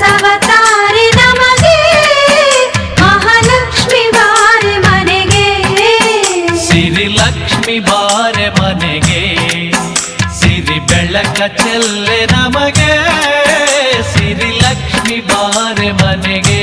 ಬಸವತಾರಿ ನಮಗೆ ಮಹಾಲಕ್ಷ್ಮಿ ಬಾರೆ ಮನೆಗೆ. ಸಿರಿ ಲಕ್ಷ್ಮಿ ಬಾರೆ ಮನೆಗೆ, ಸಿರಿ ಬೆಳಕ ಚೆಲ್ಲೆ ನಮಗೆ, ಸಿರಿ ಲಕ್ಷ್ಮಿ ಬಾರೆ ಮನೆಗೆ.